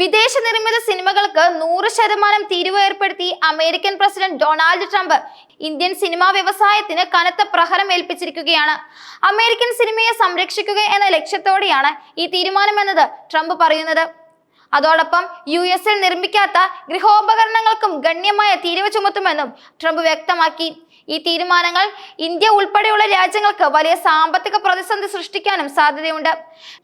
വിദേശ നിർമ്മിത സിനിമകൾക്ക് നൂറ് ശതമാനം തീരുവ ഏർപ്പെടുത്തി American president Donald Trump Indian cinema വ്യവസായത്തിന് കനത്ത പ്രഹരം ഏൽപ്പിച്ചിരിക്കുകയാണ്. അമേരിക്കൻ സിനിമയെ സംരക്ഷിക്കുക എന്ന ലക്ഷ്യത്തോടെയാണ് ഈ തീരുമാനമെന്നത് ട്രംപ് പറയുന്നത്. അതോടൊപ്പം യു എസിൽ നിർമ്മിക്കാത്ത ഗൃഹോപകരണങ്ങൾക്കും ഗണ്യമായ തീരുവ ചുമത്തുമെന്നും ട്രംപ് വ്യക്തമാക്കി. ഈ തീരുമാനങ്ങൾ ഇന്ത്യ ഉൾപ്പെടെയുള്ള രാജ്യങ്ങൾക്ക് വലിയ സാമ്പത്തിക പ്രതിസന്ധി സൃഷ്ടിക്കാനും സാധ്യതയുണ്ട്.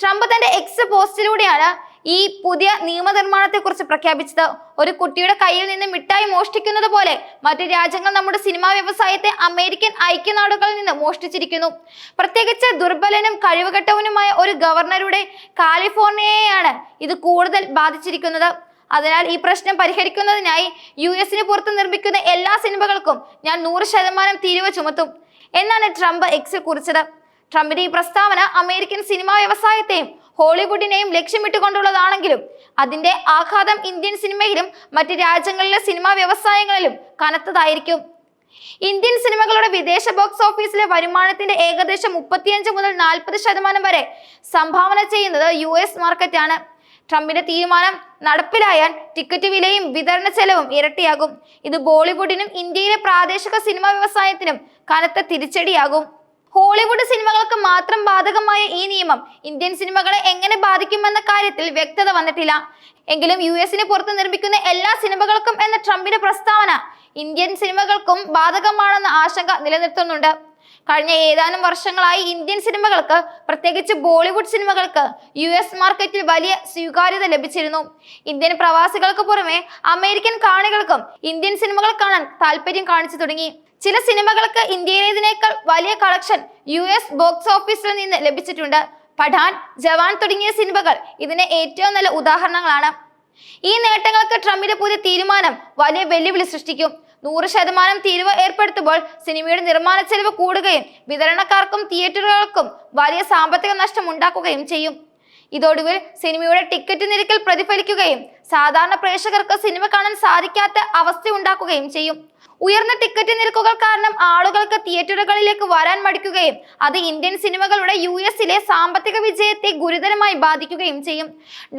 ട്രംപ് തന്റെ എക്സ് പോസ്റ്റിലൂടെയാണ് ഈ പുതിയ നിയമനിർമ്മാണത്തെ കുറിച്ച് പ്രഖ്യാപിച്ചത് ഒരു കുട്ടിയുടെ കയ്യിൽ നിന്ന് മിഠായി മോഷ്ടിക്കുന്നത് പോലെ മറ്റു രാജ്യങ്ങൾ നമ്മുടെ സിനിമാ വ്യവസായത്തെ അമേരിക്കൻ ഐക്യനാടുകളിൽ നിന്ന് മോഷ്ടിച്ചിരിക്കുന്നു. പ്രത്യേകിച്ച് ദുർബലനും കഴിവുകെട്ടവനുമായ ഒരു ഗവർണറുടെ കാലിഫോർണിയയെയാണ് ഇത് കൂടുതൽ ബാധിച്ചിരിക്കുന്നത്. അതിനാൽ ഈ പ്രശ്നം പരിഹരിക്കുന്നതിനായി യു എസിന് പുറത്ത് നിർമ്മിക്കുന്ന എല്ലാ സിനിമകൾക്കും ഞാൻ നൂറ് ശതമാനം തീരുവ ചുമത്തും. എന്നാണ് ട്രംപ് എക്സിൽ കുറിച്ചത്. ട്രംപിന്റെ ഈ പ്രസ്താവന അമേരിക്കൻ സിനിമാ വ്യവസായത്തെയും ഹോളിവുഡിനെയും ലക്ഷ്യമിട്ടുകൊണ്ടുള്ളതാണെങ്കിലും അതിന്റെ ആഘാതം ഇന്ത്യൻ സിനിമയിലും മറ്റ് രാജ്യങ്ങളിലെ സിനിമാ വ്യവസായങ്ങളിലും കനത്തതായിരിക്കും. ഇന്ത്യൻ സിനിമകളുടെ വിദേശ ബോക്സ് ഓഫീസിലെ വരുമാനത്തിന്റെ ഏകദേശം മുപ്പത്തിയഞ്ച് മുതൽ നാൽപ്പത് ശതമാനം വരെ സംഭാവന ചെയ്യുന്നത് യു എസ് മാർക്കറ്റാണ്. ട്രംപിന്റെ തീരുമാനം നടപ്പിലായാൽ ടിക്കറ്റ് വിലയും വിതരണ ചെലവും ഇരട്ടിയാകും. ഇത് ബോളിവുഡിനും ഇന്ത്യയിലെ പ്രാദേശിക സിനിമാ വ്യവസായത്തിനും കനത്ത തിരിച്ചടിയാകും. ഹോളിവുഡ് സിനിമകൾക്ക് മാത്രം ബാധകമായ ഈ നിയമം ഇന്ത്യൻ സിനിമകളെ എങ്ങനെ ബാധിക്കുമെന്ന കാര്യത്തിൽ വ്യക്തത വന്നിട്ടില്ല. എങ്കിലും യു എസിന് പുറത്ത് നിർമ്മിക്കുന്ന എല്ലാ സിനിമകൾക്കും എന്ന ട്രംപിന്റെ പ്രസ്താവന ഇന്ത്യൻ സിനിമകൾക്കും ബാധകമാണെന്ന ആശങ്ക നിലനിർത്തുന്നുണ്ട്. കഴിഞ്ഞ ഏതാനും വർഷങ്ങളായി ഇന്ത്യൻ സിനിമകൾക്ക് പ്രത്യേകിച്ച് ബോളിവുഡ് സിനിമകൾക്ക് യു എസ് മാർക്കറ്റിൽ വലിയ സ്വീകാര്യത ലഭിച്ചിരുന്നു. ഇന്ത്യൻ പ്രവാസികൾക്ക് പുറമെ അമേരിക്കൻ കാണികൾക്കും ഇന്ത്യൻ സിനിമകൾ കാണാൻ താല്പര്യം കാണിച്ചു തുടങ്ങി. ചില സിനിമകൾക്ക് ഇന്ത്യയിലേതിനേക്കാൾ വലിയ കളക്ഷൻ യു എസ് ബോക്സ് ഓഫീസിൽ നിന്ന് ലഭിച്ചിട്ടുണ്ട്. പഠാൻ ജവാൻ തുടങ്ങിയ സിനിമകൾ ഇതിന് ഏറ്റവും നല്ല ഉദാഹരണങ്ങളാണ്. ഈ നേട്ടങ്ങൾക്ക് ട്രംപിന്റെ പുതിയ തീരുമാനം വലിയ വെല്ലുവിളി സൃഷ്ടിക്കും. നൂറ് ശതമാനം തീരുവ ഏർപ്പെടുത്തുമ്പോൾ സിനിമയുടെ നിർമ്മാണ ചെലവ് കൂടുകയും വിതരണക്കാർക്കും തിയേറ്ററുകൾക്കും വലിയ സാമ്പത്തിക നഷ്ടം ഉണ്ടാക്കുകയും ചെയ്യും. ഇതോടുവിൽ സിനിമയുടെ ടിക്കറ്റ് നിരക്കിൽ പ്രതിഫലിക്കുകയും സാധാരണ പ്രേക്ഷകർക്ക് സിനിമ കാണാൻ സാധിക്കാത്ത അവസ്ഥ ഉണ്ടാക്കുകയും ചെയ്യും. ഉയർന്ന ടിക്കറ്റ് നിരക്കുകൾ കാരണം ആളുകൾക്ക് തിയേറ്ററുകളിലേക്ക് വരാൻ മടിക്കുകയും അത് ഇന്ത്യൻ സിനിമകളുടെ യു എസിലെ സാമ്പത്തിക വിജയത്തെ ഗുരുതരമായി ബാധിക്കുകയും ചെയ്യും.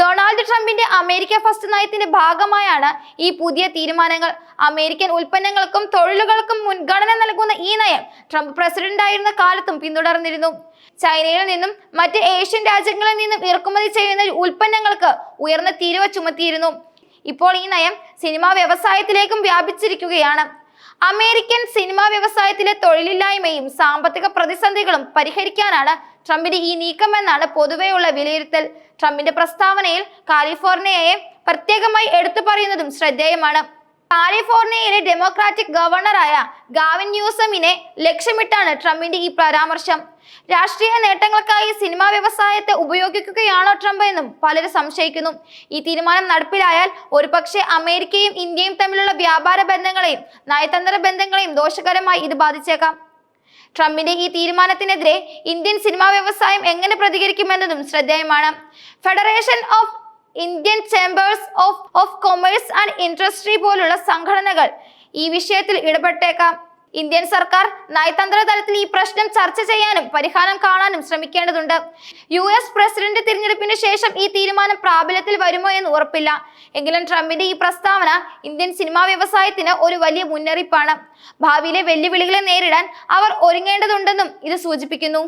ഡൊണാൾഡ് ട്രംപിന്റെ അമേരിക്ക ഫസ്റ്റ് നയത്തിന്റെ ഭാഗമായാണ് ഈ പുതിയ തീരുമാനങ്ങൾ. അമേരിക്കൻ ഉൽപ്പന്നങ്ങൾക്കും തൊഴിലുകൾക്കും മുൻഗണന നൽകുന്ന ഈ നയം ട്രംപ് പ്രസിഡന്റ് ആയിരുന്ന കാലത്തും പിന്തുടർന്നിരുന്നു. ചൈനയിൽ നിന്നും മറ്റ് ഏഷ്യൻ രാജ്യങ്ങളിൽ നിന്നും ഇറക്കുമതി ചെയ്യുന്ന ഉൽപ്പന്നങ്ങൾക്ക് ഉയർന്ന തീരുവ ചുമത്തിയിരുന്നു. ഇപ്പോൾ ഈ നയം സിനിമാ വ്യവസായത്തിലേക്കും വ്യാപിച്ചിരിക്കുകയാണ്. അമേരിക്കൻ സിനിമാ വ്യവസായത്തിലെ തൊഴിലില്ലായ്മയും സാമ്പത്തിക പ്രതിസന്ധികളും പരിഹരിക്കാനാണ് ട്രംപിന്റെ ഈ നീക്കം എന്നാണ് പൊതുവെയുള്ള വിലയിരുത്തൽ. ട്രംപിന്റെ പ്രസ്താവനയിൽ കാലിഫോർണിയയെ പ്രത്യേകമായി എടുത്തു പറയുന്നതും ശ്രദ്ധേയമാണ്. കാലിഫോർണിയയിലെ ഡെമോക്രാറ്റിക് ഗവർണറായ ഗാവിൻ ന്യൂസമിനെ ലക്ഷ്യമിട്ടാണ് ട്രംപിന്റെ ഈ പരാമർശം. രാഷ്ട്രീയ നേട്ടങ്ങൾക്കായി സിനിമാ വ്യവസായത്തെ ഉപയോഗിക്കുകയാണോ ട്രംപ് എന്നും പലരും സംശയിക്കുന്നു. ഈ തീരുമാനം നടപ്പിലായാൽ ഒരുപക്ഷെ അമേരിക്കയും ഇന്ത്യയും തമ്മിലുള്ള വ്യാപാര ബന്ധങ്ങളെയും നയതന്ത്ര ബന്ധങ്ങളെയും ദോഷകരമായി ഇത് ബാധിച്ചേക്കാം. ട്രംപിന്റെ ഈ തീരുമാനത്തിനെതിരെ ഇന്ത്യൻ സിനിമാ വ്യവസായം എങ്ങനെ പ്രതികരിക്കുമെന്നതും ശ്രദ്ധേയമാണ്. Federation of Indian Chambers of of Commerce and Industry പോലുള്ള സംഘടനകൾ ഈ വിഷയത്തിൽ ഇടപെട്ടേക്കാം. ഇന്ത്യൻ സർക്കാർ നയതന്ത്ര തലത്തിൽ ഈ പ്രശ്നം ചർച്ച ചെയ്യാനും പരിഹാരം കാണാനും ശ്രമിക്കേണ്ടതുണ്ട്. യു എസ് പ്രസിഡന്റ് തിരഞ്ഞെടുപ്പിന് ശേഷം ഈ തീരുമാനം പ്രാബല്യത്തിൽ വരുമോ എന്ന് ഉറപ്പില്ല. എങ്കിലും ട്രംപിന്റെ ഈ പ്രസ്താവന ഇന്ത്യൻ സിനിമാ വ്യവസായത്തിന് ഒരു വലിയ മുന്നറിയിപ്പാണ്. ഭാവിയിലെ വെല്ലുവിളികളെ നേരിടാൻ അവർ ഒരുങ്ങേണ്ടതുണ്ടെന്നും ഇത് സൂചിപ്പിക്കുന്നു.